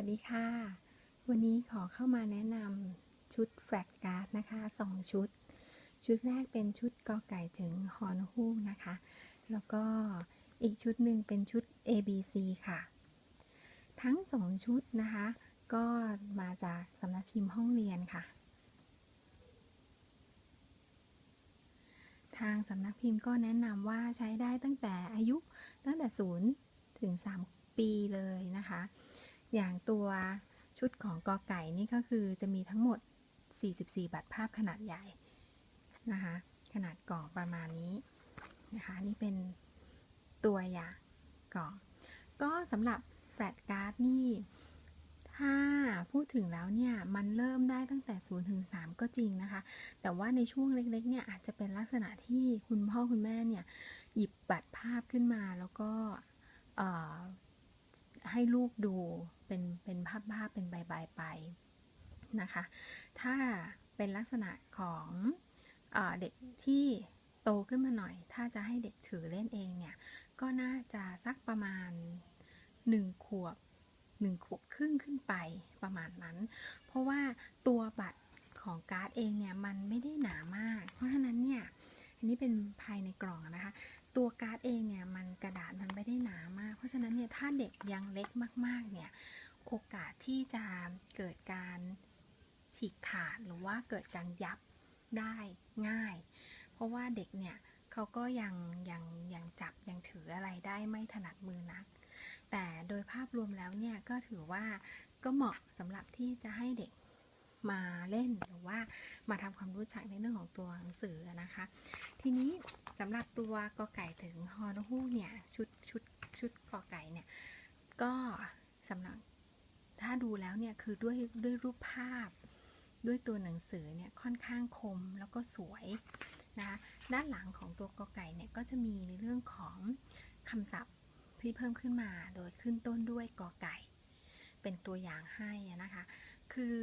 วัสดีค่ะ วันนี้ขอเข้ามาแนะนำชุดแฟลกการ์ดนะคะ2ชุด ชุดแรกเป็นชุดกอไก่ถึงฮอนฮูกนะคะ แล้วก็อีกชุดหนึ่งเป็นชุด A B C ค่ะ ทั้ง 2 ชุดนะคะ ก็มาจากสำนักพิมพ์ห้องเรียนค่ะ ทางสำนักพิมพ์ก็แนะนำว่าใช้ได้ตั้งแต่อายุตั้งแต่ 0 ถึง 3 ปีเลยนะคะ อย่างตัวชุดของกอไก่นี่ก็คือจะมีทั้งหมด 44 บัตรภาพขนาดใหญ่นะคะ ขนาดกล่องประมาณนี้นะคะ นี่เป็นตัวอย่างกล่อง ก็สำหรับแฟลชการ์ดนี่ ถ้าพูดถึงแล้วเนี่ย มันเริ่มได้ตั้งแต่ 0 ถึง 3 ก็จริงนะคะ แต่ว่าในช่วงเล็กๆเนี่ยอาจจะเป็นลักษณะที่คุณพ่อคุณแม่เนี่ย หยิบบัตรภาพขึ้นมาแล้วก็ ให้ลูกดูเป็นเป็นภาพภาพเป็นใบๆไปนะคะ ถ้าเป็นลักษณะของอเด็กที่โตขึ้นมาหน่อย ถ้าจะให้เด็กถือเล่นเองเนี่ย ก็น่าจะสักประมาณ 1 ขวบ 1 ขวบครึ่งขึ้นไปประมาณนั้น เพราะว่าตัวบัตรของการ์ดเองเนี่ยมันไม่ได้หนามาก เพราะฉะนั้นเนี่ย อันนี้เป็นภายในกล่องนะคะ ตัวการ์ดเองเนี่ยมันกระดาษมันไม่ได้หนามาก เพราะฉะนั้นเนี่ยถ้าเด็กยังเล็กมากๆเนี่ยโอกาสที่จะเกิดการฉีกขาดหรือว่าเกิดการยับได้ง่าย เพราะว่าเด็กเนี่ยเขาก็ยังยังยังจับยังถืออะไรได้ไม่ถนัดมือนัก แต่โดยภาพรวมแล้วเนี่ยก็ถือว่าก็เหมาะสำหรับที่จะให้เด็ก มาเล่นหรือว่ามาทำความรู้จักในเรื่องของตัวหนังสือนะคะ ทีนี้สำหรับตัวกอไก่ถึงฮอนฮูกเนี่ยชุดชุดชุดกอไก่เนี่ยก็สำหรับถ้าดูแล้วเนี่ยคือด้วยด้วยรูปภาพด้วยตัวหนังสือเนี่ยค่อนข้างคมแล้วก็สวยนะคะด้านหลังของตัวกอไก่เนี่ยก็จะมีในเรื่องของคำศัพท์ที่เพิ่มขึ้นมาโดยขึ้นต้นด้วยกอไก่ เป็นตัวอย่างให้นะคะ คือ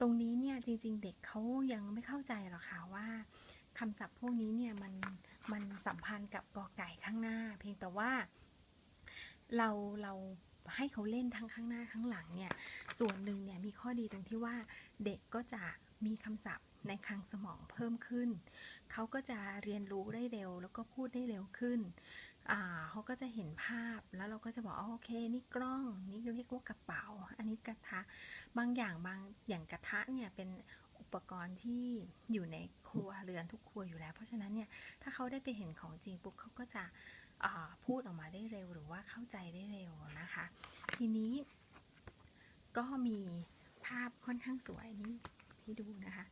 ตรงนี้เนี่ยจริงๆเด็กเขายังไม่เข้าใจหรอกค่ะว่าคำศัพท์พวกนี้เนี่ยมันมันสัมพันธ์กับกอไก่ข้างหน้า เพียงแต่ว่าเราเราให้เขาเล่นทั้งข้างหน้าข้างหลังเนี่ยส่วนหนึ่งเนี่ยมีข้อดีตรงที่ว่าเด็กก็จะมีคำศัพท์ในคลังสมองเพิ่มขึ้น เขาก็จะเรียนรู้ได้เร็วแล้วก็พูดได้เร็วขึ้น อ่าเขาก็จะเห็นภาพแล้วเราก็จะบอกโอเค นี่กล้องนี่เรียกว่ากระเป๋า อันนี้กระทะบางอย่างบางอย่างกระทะเนี่ยเป็นอุปกรณ์ที่อยู่ในครัวเรือนทุกครัวอยู่แล้ว เพราะฉะนั้นเนี่ยถ้าเขาได้ไปเห็นของจริงปุ๊บเขาก็จะพูดออกมาได้เร็วหรือว่าเข้าใจได้เร็วนะคะ ทีนี้ก็มีภาพค่อนข้างสวยนี่ที่ดูนะคะ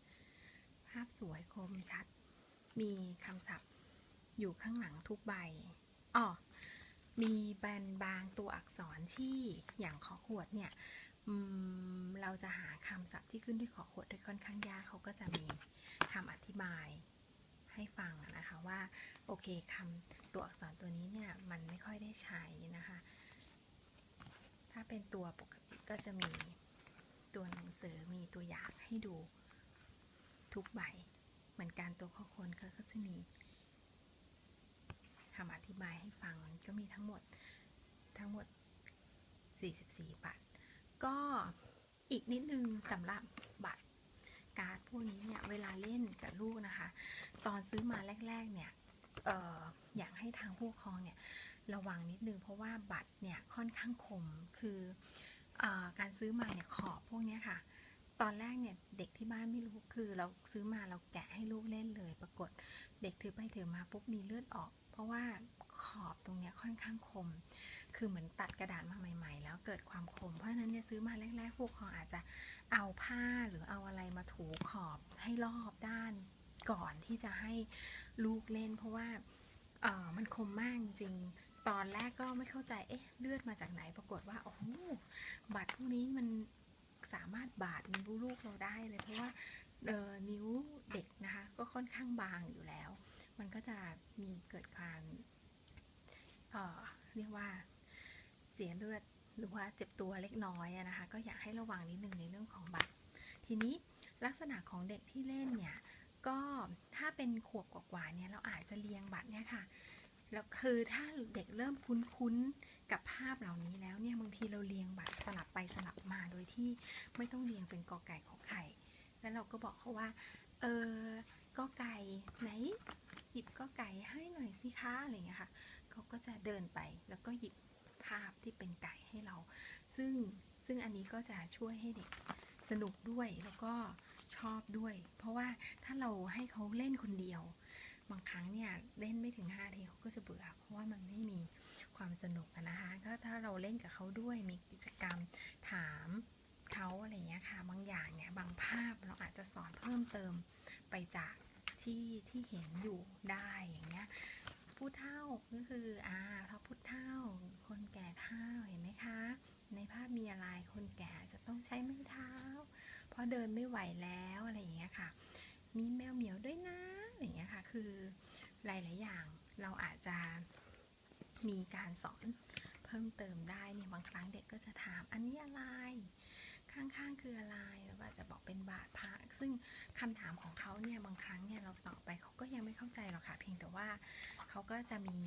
ภาพสวยคมชัด มีคำศัพท์อยู่ข้างหลังทุกใบ อ๋อมีแบนบางตัวอักษรที่อย่างขอขวดเนี่ยเราจะหาคำศัพท์ที่ขึ้นด้วยขอขวดด้วยค่อนข้างยากเขาก็จะมีคำอธิบายให้ฟังนะคะว่าโอเคคำตัวอักษรตัวนี้เนี่ยมันไม่ค่อยได้ใช้นะคะ ถ้าเป็นตัวปกติก็จะมีตัวหนังสือมีตัวอย่างให้ดูทุกใบ เหมือนการตัวข้อคนก็จะมี คำอธิบายให้ฟังก็มีทั้งหมดทั้งหมด 44บัตรก็อีกนิดนึงสำหรับบัตรการ์ดพวกนี้เนี่ย เวลาเล่นกับลูกนะคะ ตอนซื้อมาแรก ๆ เนี่ยอออยากให้ทางผู้ปกครองเนี่ย ระวังนิดนึง เพราะว่าบัตรเนี่ยค่อนข้างคมคืออการซื้อมาเนี่ยขอบพวกนี้ค่ะ ตอนแรกเนี่ยเด็กที่บ้านไม่รู้คือเราซื้อมาเราแกะให้ลูกเล่นเลยป กฏเด็กถือไปถือมาปุ๊บมีเลือดออก เพราะว่าขอบตรงนี้ค่อนข้างคม คือเหมือนตัดกระดาษมาใหม่ ๆ แล้วเกิดความคม เพราะฉะนั้นเนี่ยซื้อมาแรกๆพวกเขาอาจจะเอาผ้าหรือเอาอะไรมาถูขอบให้รอบด้านก่อนที่จะให้ลูกเล่น เพราะว่าเออมันคมมากจริงตอนแรกก็ไม่เข้าใจ เอ๊ะ เลือดมาจากไหน ปรากฏว่า โอ้โหบาดพวกนี้มันสามารถบาดนิ้วลูกเราได้เลย เพราะว่า นิ้วเด็กนะคะ ก็ค่อนข้างบางอยู่แล้ว มันก็จะมีเกิดการเเรียกว่าเสียเลือดหรือว่าเจ็บตัวเล็กน้อยนะคะ ก็อยากให้ระวังนิดนึงในเรื่องของบัตร ทีนี้ลักษณะของเด็กที่เล่นเนี่ยก็ถ้าเป็นขวบกว่าๆเนี่ยเราอาจจะเรียงบัตรเนี่ยค่ะแล้วคือถ้าเด็กเริ่มคุ้นๆกับภาพเหล่านี้แล้วเนี่ยบางทีเราเรียงบัตรสลับไปสลับมาโดยที่ไม่ต้องเรียงเป็นกอไก่ขอไข่ แล้วเราก็บอกเขาว่า เออกอไก่ไหนหยิบกอไก่ให้หน่อยสิคะอะไรอย่างเงี้ยค่ะเขาก็จะเดินไปแล้วก็หยิบภาพที่เป็นไก่ให้เรา ซึ่งซึ่งอันนี้ก็จะช่วยให้เด็กสนุกด้วยแล้วก็ชอบด้วย เพราะว่าถ้าเราให้เขาเล่นคนเดียว บางครั้งเนี่ยเล่นไม่ถึง5ทีเขาก็จะเบื่อ เพราะว่ามันไม่มีความสนุกนะคะก็ถ้าเราเล่นกับเขาด้วยมีกิจกรรมถาม เขาอะไรเงี้ยค่ะ บางอย่างเนี่ยบางภาพเราอาจจะสอนเพิ่มเติมไปจากที่ที่เห็นอยู่ได้อย่างเงี้ยผู้เฒ่าก็คืออ่าพระพุทธเฒ่า คนแก่เฒ่าเห็นไหมคะ ในภาพมีอะไรคนแก่จะต้องใช้ไม้เท้า เพราะเดินไม่ไหวแล้วอะไรอย่างเงี้ยค่ะ มีแมวเหมียวด้วยนะอย่างเงี้ยค่ะ คือหลาย ๆ อย่างเราอาจจะมีการสอนเพิ่มเติมได้เนี่ยบางครั้งเด็กก็จะถามอันนี้อะไร ข้างๆคืออะไรแล้วก็จะบอกเป็นบาทพระซึ่งคำถามของเขาเนี่ยบางครั้งเนี่ยเราตอบไปเขาก็ยังไม่เข้าใจหรอกค่ะ เพียงแต่ว่าเขาก็จะมี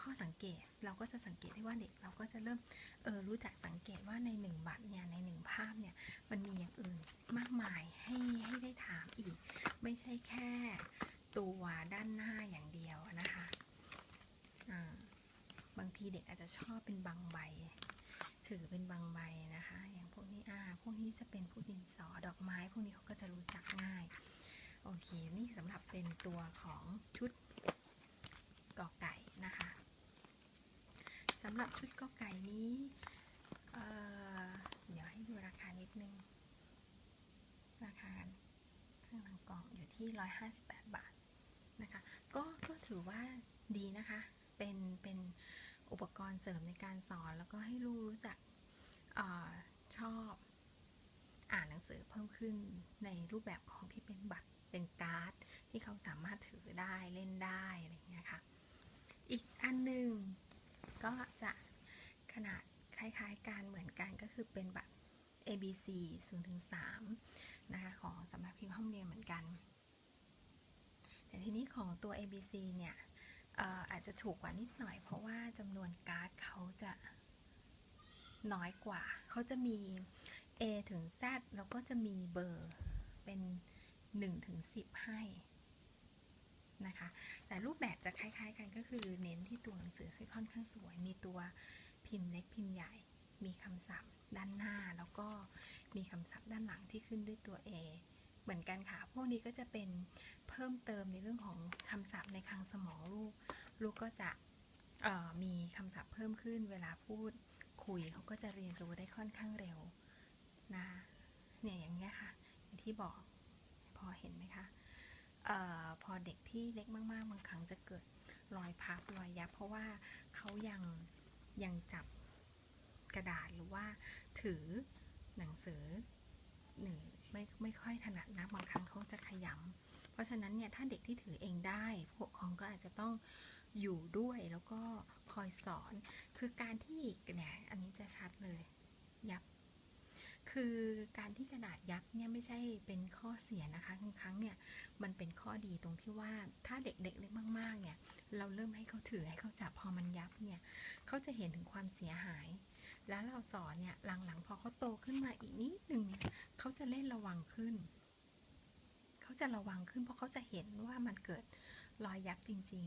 ข้อสังเกตเราก็จะสังเกตได้ว่าเด็กเราก็จะเริ่มเออรู้จักสังเกตว่าในหนึ่งบัตรเนี่ยในหนึ่งภาพเนี่ยมันมีอย่างอื่นมากมายให้ให้ได้ถามอีก ไม่ใช่แค่ตัวด้านหน้าอย่างเดียวนะคะอ่าบางทีเด็กอาจจะชอบเป็นบางใบ ถือเป็นบางใบนะคะ นี้จะเป็นพวกดินสอดอกไม้พวกนี้เขาก็จะรู้จักง่าย โอเค นี่สำหรับเป็นตัวของชุดกอไก่นะคะสำหรับชุดกอไก่นี้เเดี๋ยวให้ดูราคานิดนึง ราคาข้างหลังกล่องอยู่ที่ 158 บาทนะคะก็ก็ถือว่าดีนะคะ เป็นเป็นอุปกรณ์เสริมในการสอนแล้วก็ให้ลูกรู้จักออชอบ อ่านหนังสือเพิ่มขึ้นในรูปแบบของที่เป็นบัตรเป็นการ์ดที่เขาสามารถถือได้เล่นได้อะไรเงี้ยค่ะอีกอันหนึ่งก็จะขนาดคล้ายๆ กันเหมือนกันก็คือเป็นบัตร ABC 0ถึง3นะคะของสำนักพิมพ์ห้องเรียนเหมือนกัน แต่ทีนี้ของตัว ABC เนี่ยอออาจจะถูกกว่านิดหน่อย เพราะว่าจำนวนการ์ดเขาจะน้อยกว่า เขาจะมี A ถึง Z แล้วก็จะมีเบอร์เป็น1ถึง10 ให้นะคะ แต่รูปแบบจะคล้ายๆกันก็คือเน้นที่ตัวหนังสือคือค่อนข้างสวย มีตัวพิมพ์เล็กพิมพ์ใหญ่ มีคำศัพท์ด้านหน้า แล้วก็มีคำศัพท์ด้านหลังที่ขึ้นด้วยตัว A เหมือนกันค่ะ พวกนี้ก็จะเป็นเพิ่มเติมในเรื่องของคำศัพท์ในคลังสมองลูก ลูกก็จะมีคำศัพท์เพิ่มขึ้น เวลาพูดคุยเขาก็จะเรียนรู้ได้ค่อนข้างเร็ว นะเนี่ยอย่างเงี้ยค่ะอย่างที่บอกพอเห็นไหมคะออพอเด็กที่เล็กมากๆ บางครั้งจะเกิดรอยพับรอยยับ เพราะว่าเขายังยังจับกระดาษหรือว่าถือหนังสือหนึ่งไม่ไม่ค่อยถนัดนะบางครั้งเขาจะขยำเพราะฉะนั้นเนี่ยถ้าเด็กที่ถือเองได้ผู้ปกครองก็อาจจะต้องอยู่ด้วยแล้วก็คอยสอน คือการที่เนี่ยอันนี้จะชัดเลยยับ คือการที่กระดาษยับเนี่ยไม่ใช่เป็นข้อเสียนะคะบางครั้งเนี่ยมันเป็นข้อดีตรงที่ว่าถ้าเด็กๆเล็กมากๆเนี่ยเราเริ่มให้เขาถือให้เขาจับพอมันยับเนี่ยเขาจะเห็นถึงความเสียหาย แล้วเราสอนเนี่ยหลังๆพอเขาโตขึ้นมาอีกนิดหนึงเนี่ยเขาจะเล่นระวังขึ้นเขาจะระวังขึ้นเพราะเขาจะเห็นว่ามันเกิดรอยยับจริง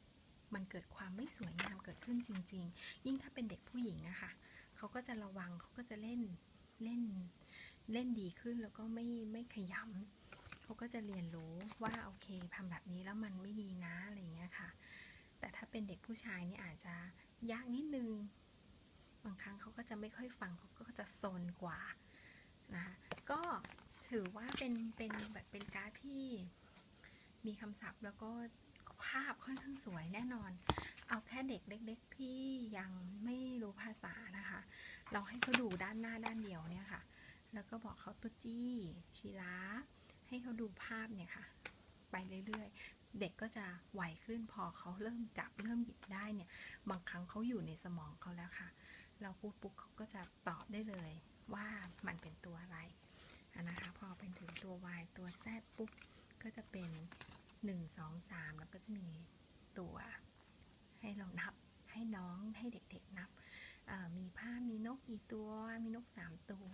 ๆ มันเกิดความไม่สวยงามเกิดขึ้นจริง ๆ ยิ่งถ้าเป็นเด็กผู้หญิงอะคะ่ะเขาก็จะระวังเขาก็จะเล่น เล่นเล่นดีขึ้นแล้วก็ไม่ไม่ขยำเขาก็จะเรียนรู้ว่าโอเคทำแบบนี้แล้วมันไม่ดีนะอะไรเงี้ยค่ะ แต่ถ้าเป็นเด็กผู้ชายนี่อาจจะยากนิดนึง บางครั้งเขาก็จะไม่ค่อยฟังเขาก็จะโซนกว่านะคะก็ถือว่าเป็นเป็นแบบเป็นการ์ดที่มีคำศัพท์แล้วก็ภาพค่อนข้างสวยแน่นอน เอาแค่เด็กเล็ก ๆ ที่ยังไม่รู้ภาษานะคะ เราให้เขาดูด้านหน้าด้านเดียวเนี่ยค่ะ แล้วก็บอกเขาตัวจี้ชีราให้เขาดูภาพเนี่ยค่ะ ไปเรื่อยๆ เด็กก็จะไหวขึ้นพอเขาเริ่มจับเริ่มหยิบได้เนี่ย บางครั้งเขาอยู่ในสมองเขาแล้วค่ะ เราพูดปุ๊บเขาก็จะตอบได้เลยว่ามันเป็นตัวอะไรนะคะ พอเป็นถึงตัว y ตัว z ปุ๊บ ก็จะเป็น 1 2 3 แล้วก็จะมีตัว ให้เรานับให้น้องให้เด็กๆ มีภาพมีนกกี่ตัว มีนกสามตัว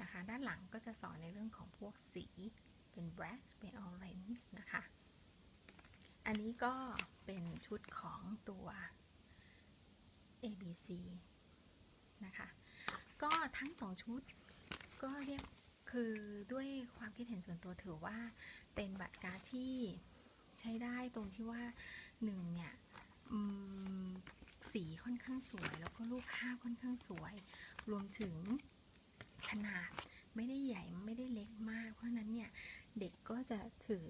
นะคะ ด้านหลังก็จะสอนในเรื่องของพวกสีเป็น black เป็น orange นะคะ อันนี้ก็เป็นชุดของตัว ABC นะคะ ก็ทั้งสองชุดก็เรียกคือด้วยความคิดเห็นส่วนตัวถือว่าเป็นบัตรการ์ดที่ใช้ได้ตรงที่ว่าหนึ่งเนี่ย สีค่อนข้างสวย แล้วก็รูปภาพค่อนข้างสวย รวมถึงขนาดไม่ได้ใหญ่ไม่ได้เล็กมาก เพราะนั้นเนี่ยเด็กก็จะถือ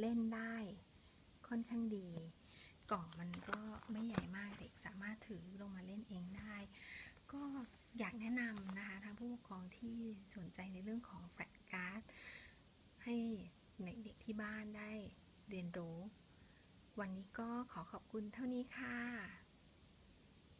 เล่นได้ค่อนข้างดี กล่องมันก็ไม่ใหญ่มากเด็กสามารถถือลงมาเล่นเองได้ ก็อยากแนะนำนะคะทางผู้ปกครองที่สนใจในเรื่องของแฟลชการ์ดให้เด็กๆที่บ้านได้เรียนรู้ วันนี้ก็ขอขอบคุณเท่านี้ค่ะ